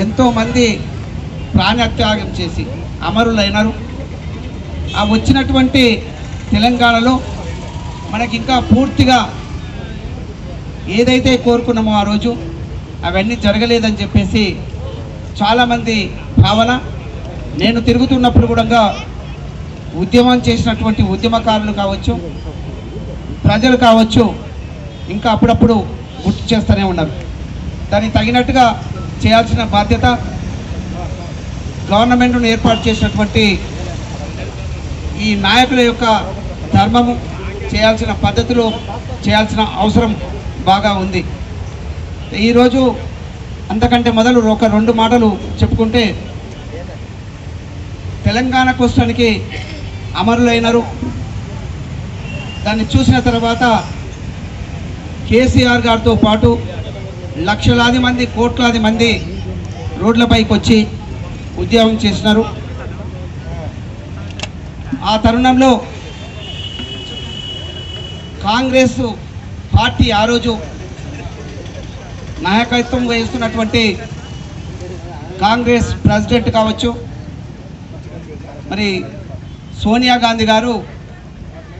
ఎంతోమంది ప్రాణత్యాగం చేసి అమరులైనారు. ఆ వచ్చినటువంటి తెలంగాణలో మనకి ఇంకా పూర్తిగా ఏదైతే కోరుకున్నామో ఆ రోజు అవన్నీ జరగలేదని చెప్పేసి చాలామంది భావన. నేను తిరుగుతున్నప్పుడు కూడా ఉద్యమం చేసినటువంటి ఉద్యమకారులు కావచ్చు ప్రజలు కావచ్చు ఇంకా అప్పుడప్పుడు గుర్తు చేస్తూనే ఉన్నారు. దానికి తగినట్టుగా చేయాల్సిన బాధ్యత గవర్నమెంట్ను ఏర్పాటు చేసినటువంటి ఈ నాయకుల యొక్క ధర్మము చేయాల్సిన పద్ధతిలో చేయాల్సిన అవసరం బాగా ఉంది. ఈరోజు అంతకంటే మొదలు ఒక రెండు మాటలు చెప్పుకుంటే తెలంగాణ కోస్తానికి అమరులైనరు. దాన్ని చూసిన తర్వాత కేసీఆర్ గారితో పాటు లక్షలాది మంది కోట్లాది మంది రోడ్లపైకి వచ్చి ఉద్యమం చేసినారు. ఆ తరుణంలో కాంగ్రెస్ పార్టీ ఆ రోజు నాయకత్వం వహిస్తున్నటువంటి కాంగ్రెస్ ప్రెసిడెంట్ కావచ్చు మరి సోనియా గాంధీ గారు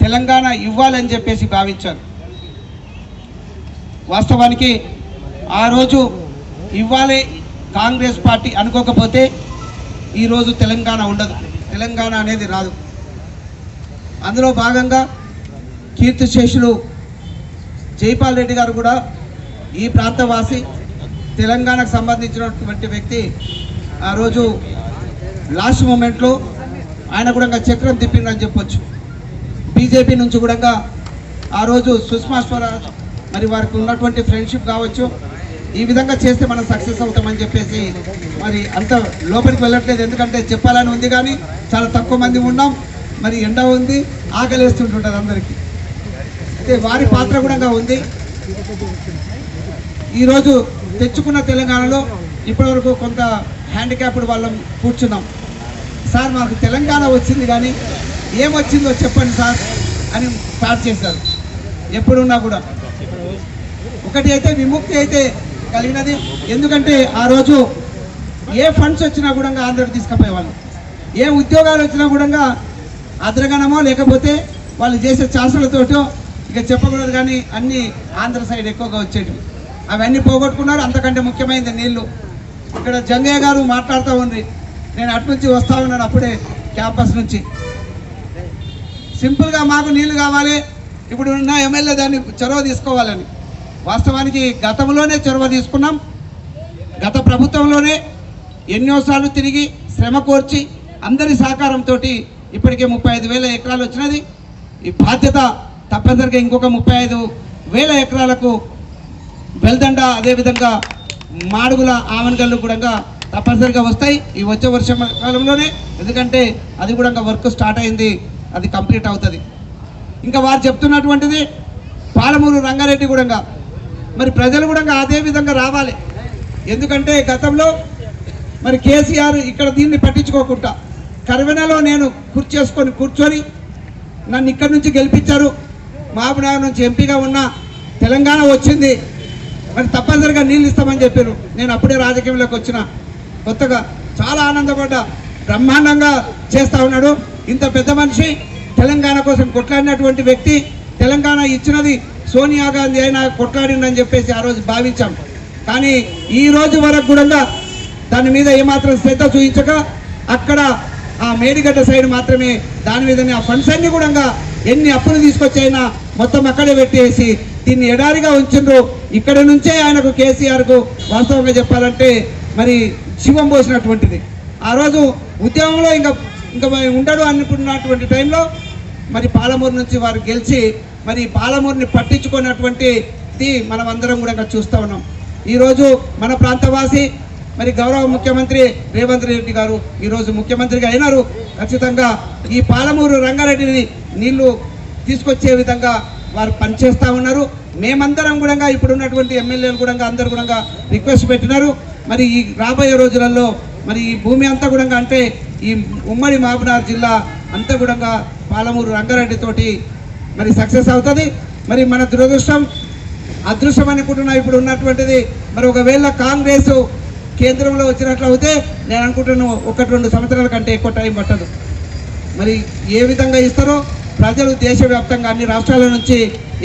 తెలంగాణ ఇవ్వాలని చెప్పేసి భావించారు. వాస్తవానికి ఆ రోజు ఇవ్వాలి కాంగ్రెస్ పార్టీ అనుకోకపోతే ఈరోజు తెలంగాణ ఉండదు. తెలంగాణ అనేది రాదు. అందులో భాగంగా కీర్తిశేషులు జైపాల్ రెడ్డి గారు కూడా ఈ ప్రాంతవాసి తెలంగాణకు సంబంధించినటువంటి వ్యక్తి. ఆ రోజు లాస్ట్ మూమెంట్లో ఆయన కూడా చక్రం తిప్పిండని చెప్పొచ్చు. బీజేపీ నుంచి కూడా ఆ రోజు సుష్మా స్వరాజ్ మరి వారికి ఉన్నటువంటి ఫ్రెండ్షిప్ కావచ్చు ఈ విధంగా చేస్తే మనం సక్సెస్ అవుతామని చెప్పేసి మరి అంత లోపలికి వెళ్ళట్లేదు. ఎందుకంటే చెప్పాలని ఉంది కానీ చాలా తక్కువ మంది ఉన్నాం. మరి ఎండ ఉంది ఆకలేస్తుంటుంటుంది అందరికీ. అయితే వారి పాత్ర కూడా ఉంది. ఈరోజు తెచ్చుకున్న తెలంగాణలో ఇప్పటివరకు కొంత హ్యాండిక్యాప్డ్ వాళ్ళం కూర్చున్నాం. సార్ మాకు తెలంగాణ వచ్చింది కానీ ఏమొచ్చిందో చెప్పండి సార్ అని స్టార్ట్ చేశారు. ఎప్పుడున్నా కూడా. ఒకటి అయితే విముక్తి అయితే కలిగినది. ఎందుకంటే ఆ రోజు ఏ ఫండ్స్ వచ్చినా కూడా ఆంధ్రకు తీసుకుపోయేవాళ్ళు. ఏ ఉద్యోగాలు వచ్చినా కూడా అద్రగణమో లేకపోతే వాళ్ళు చేసే చాసలతోటో ఇక చెప్పకూడదు కానీ అన్ని ఆంధ్ర సైడ్ ఎక్కువగా వచ్చేటివి. అవన్నీ పోగొట్టుకున్నారు. అంతకంటే ముఖ్యమైనది నీళ్ళు. ఇక్కడ జంగయ్య గారు మాట్లాడుతూ ఉంది. నేను అటునుంచి వస్తూ వస్తా ఉన్నాను అప్పుడే క్యాంపస్ నుంచి. సింపుల్గా మాకు నీళ్ళు కావాలి. ఇప్పుడు ఉన్న ఎమ్మెల్యే దాన్ని చొరవ తీసుకోవాలని. వాస్తవానికి గతంలోనే చొరవ తీసుకున్నాం. గత ప్రభుత్వంలోనే ఎన్నోసార్లు తిరిగి శ్రమ కోర్చి అందరి సహకారంతో ఇప్పటికే ముప్పై ఐదు వేల ఎకరాలు వచ్చినది. ఈ బాధ్యత తప్పనిసరిగా ఇంకొక ముప్పై ఐదు వేల ఎకరాలకు బెల్దండ అదేవిధంగా మాడుగుల ఆవనగల్లు కూడా తప్పనిసరిగా వస్తాయి. ఈ వచ్చే వర్షం కాలంలోనే ఎందుకంటే అది కూడా వర్క్ స్టార్ట్ అయింది అది కంప్లీట్ అవుతుంది. ఇంకా వారు చెప్తున్నటువంటిది పాలమూరు రంగారెడ్డి కూడా మరి ప్రజలు కూడా అదే విధంగా రావాలి. ఎందుకంటే గతంలో మరి కేసీఆర్ ఇక్కడ దీన్ని పట్టించుకోకుండా కరవెనలో నేను కూర్చేసుకొని కూర్చొని నన్ను ఇక్కడి నుంచి గెలిపించారు. మహబూబ్నగర్ నుంచి ఎంపీగా ఉన్న తెలంగాణ వచ్చింది. మరి తప్పనిసరిగా నీళ్ళు ఇస్తామని చెప్పారు. నేను అప్పుడే రాజకీయంలోకి వచ్చిన కొత్తగా చాలా ఆనందపడ్డా బ్రహ్మాండంగా చేస్తా ఉన్నాడు. ఇంత పెద్ద మనిషి తెలంగాణ కోసం కొట్లాడినటువంటి వ్యక్తి తెలంగాణ ఇచ్చినది సోనియా గాంధీ అయినా కొట్లాడిందని చెప్పేసి ఆ రోజు భావించాం. కానీ ఈ రోజు వరకు కూడా దాని మీద ఏమాత్రం శ్రద్ధ చూపించక అక్కడ ఆ మేడిగడ్డ సైడ్ మాత్రమే దాని మీదనే ఆ ఫండ్స్ అన్ని కూడా ఎన్ని అప్పులు తీసుకొచ్చైనా మొత్తం అక్కడే పెట్టేసి దీన్ని ఎడారిగా ఉంచిండ్రు. ఇక్కడ నుంచే ఆయనకు కేసీఆర్కు వాస్తవంగా చెప్పాలంటే మరి శివం పోసినటువంటిది. ఆ రోజు ఉద్యమంలో ఇంకా ఇంకా ఉండడు అనుకున్నటువంటి టైంలో మరి పాలమూరు నుంచి వారు గెలిచి మరి పాలమూరుని పట్టించుకున్నటువంటిది మనం అందరం కూడా చూస్తూ ఉన్నాం. ఈరోజు మన ప్రాంతవాసి మరి గౌరవ ముఖ్యమంత్రి రేవంత్ రెడ్డి గారు ఈరోజు ముఖ్యమంత్రిగా అయినారు. ఖచ్చితంగా ఈ పాలమూరు రంగారెడ్డిని నీళ్ళు తీసుకొచ్చే విధంగా వారు పనిచేస్తూ ఉన్నారు. మేమందరం కూడా ఇప్పుడు ఉన్నటువంటి ఎమ్మెల్యేలు కూడా అందరు కూడా రిక్వెస్ట్ పెట్టినారు. మరి ఈ రాబోయే రోజులలో మరి ఈ భూమి అంతా కూడా అంటే ఈ ఉమ్మడి మహబూబ్నగర్ జిల్లా అంతా కూడా పాలమూరు రంగారెడ్డితోటి మరి సక్సెస్ అవుతుంది. మరి మన దురదృష్టం అదృష్టం అనుకుంటున్నా ఇప్పుడు ఉన్నటువంటిది. మరి ఒకవేళ కాంగ్రెస్ కేంద్రంలో వచ్చినట్లు అయితే నేను అనుకుంటున్నాను ఒకటి రెండు సంవత్సరాల కంటే ఎక్కువ టైం పట్టదు. మరి ఏ విధంగా ఇస్తారో ప్రజలు దేశవ్యాప్తంగా అన్ని రాష్ట్రాల నుంచి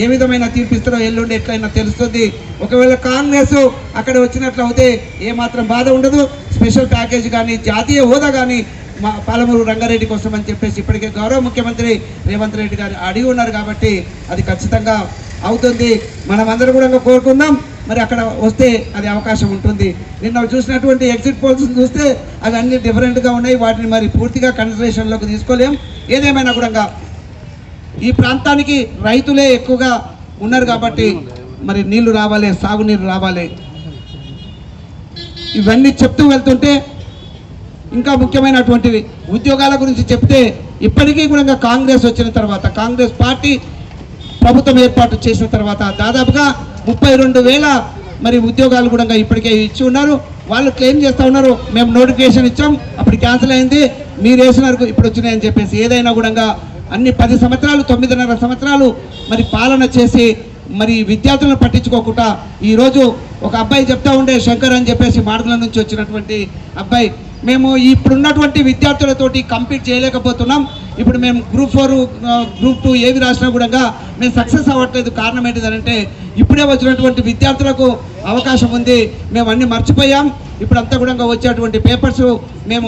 ఏ విధమైన తీర్పు ఇస్తారో ఎల్లుండి ఎట్లయినా తెలుస్తుంది. ఒకవేళ కాంగ్రెస్ అక్కడ వచ్చినట్లు అయితే ఏమాత్రం బాధ ఉండదు. స్పెషల్ ప్యాకేజ్ కానీ జాతీయ హోదా కానీ మా పాలమూరు రంగారెడ్డి కోసం అని చెప్పేసి ఇప్పటికే గౌరవ ముఖ్యమంత్రి రేవంత్ రెడ్డి గారు అడిగి ఉన్నారు కాబట్టి అది ఖచ్చితంగా అవుతుంది. మనం అందరం కూడా కోరుకుందాం. మరి అక్కడ వస్తే అది అవకాశం ఉంటుంది. నిన్న చూసినటువంటి ఎగ్జిట్ పోల్స్ చూస్తే అవి అన్ని డిఫరెంట్గా ఉన్నాయి. వాటిని మరి పూర్తిగా కన్సిడరేషన్లోకి తీసుకోలేం. ఏదేమైనా కూడా ఈ ప్రాంతానికి రైతులే ఎక్కువగా ఉన్నారు కాబట్టి మరి నీళ్ళు రావాలి సాగునీరు రావాలి. ఇవన్నీ చెప్తూ వెళ్తుంటే ఇంకా ముఖ్యమైనటువంటివి. ఉద్యోగాల గురించి చెప్తే ఇప్పటికీ కూడా కాంగ్రెస్ వచ్చిన తర్వాత కాంగ్రెస్ పార్టీ ప్రభుత్వం ఏర్పాటు చేసిన తర్వాత దాదాపుగా ముప్పై రెండు వేల మరి ఉద్యోగాలు కూడా ఇప్పటికే ఇచ్చి ఉన్నారు. వాళ్ళు క్లెయిమ్ చేస్తూ ఉన్నారు. మేము నోటిఫికేషన్ ఇచ్చాం. అప్పుడు క్యాన్సిల్ అయింది. మీరు వేసినారు ఇప్పుడు వచ్చినాయని చెప్పేసి ఏదైనా కూడా అన్ని పది సంవత్సరాలు తొమ్మిదిన్నర సంవత్సరాలు మరి పాలన చేసి మరి విద్యార్థులను పట్టించుకోకుండా ఈరోజు ఒక అబ్బాయి చెప్తా ఉండే శంకర్ అని చెప్పేసి మార్గుల నుంచి వచ్చినటువంటి అబ్బాయి మేము ఇప్పుడున్నటువంటి విద్యార్థులతోటి కంపీట్ చేయలేకపోతున్నాం. ఇప్పుడు మేము గ్రూప్ ఫోర్ గ్రూప్ టూ ఏవి రాసినా కూడా మేము సక్సెస్ అవ్వట్లేదు. కారణం ఏంటిదంటే ఇప్పుడే వచ్చినటువంటి విద్యార్థులకు అవకాశం ఉంది. మేము అన్ని మర్చిపోయాం. ఇప్పుడు అంతా కూడా వచ్చేటువంటి పేపర్స్ మేము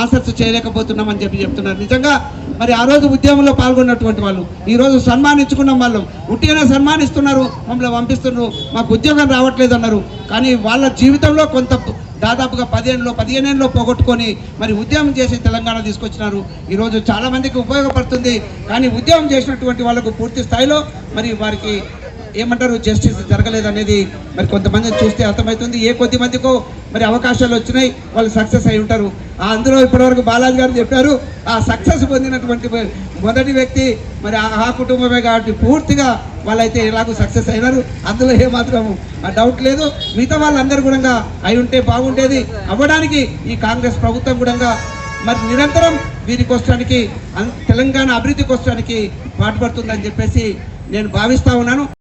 ఆన్సర్స్ చేయలేకపోతున్నాం అని చెప్పి చెప్తున్నారు. నిజంగా మరి ఆ రోజు ఉద్యమంలో పాల్గొన్నటువంటి వాళ్ళు ఈరోజు సన్మానించుకున్న వాళ్ళు. ఉట్టిగానే సన్మానిస్తున్నారు మమ్మల్ని పంపిస్తున్నారు. మాకు ఉద్యోగం రావట్లేదు అన్నారు కానీ వాళ్ళ జీవితంలో కొంత దాదాపుగా పదిహేనులో పదిహేనేళ్ళలో పోగొట్టుకొని మరి ఉద్యమం చేసి తెలంగాణ తీసుకొచ్చినారు. ఈరోజు చాలామందికి ఉపయోగపడుతుంది. కానీ ఉద్యమం చేసినటువంటి వాళ్ళకు పూర్తి స్థాయిలో మరి వారికి ఏమంటారు? జస్టిస్ జరగలేదు అనేది మరి కొంతమంది చూస్తే అర్థమవుతుంది. ఏ కొద్ది మందికో మరి అవకాశాలు వచ్చినాయి వాళ్ళు సక్సెస్ అయి ఉంటారు. ఆ అందులో ఇప్పటివరకు బాలాజీ గారు చెప్పారు ఆ సక్సెస్ పొందినటువంటి మొదటి వ్యక్తి మరి ఆ- కుటుంబమే కాబట్టి పూర్తిగా వాళ్ళైతే ఎలాగో సక్సెస్ అయినారు. అందులో ఏమాత్రం ఆ డౌట్ లేదు. మిగతా వాళ్ళందరూ కూడా అయి ఉంటే బాగుండేది. అవ్వడానికి ఈ కాంగ్రెస్ ప్రభుత్వం కూడా మరి నిరంతరం వీరికి వస్తానికి తెలంగాణ అభివృద్ధికి వస్తానికి పాటుపడుతుందని చెప్పేసి నేను భావిస్తా ఉన్నాను.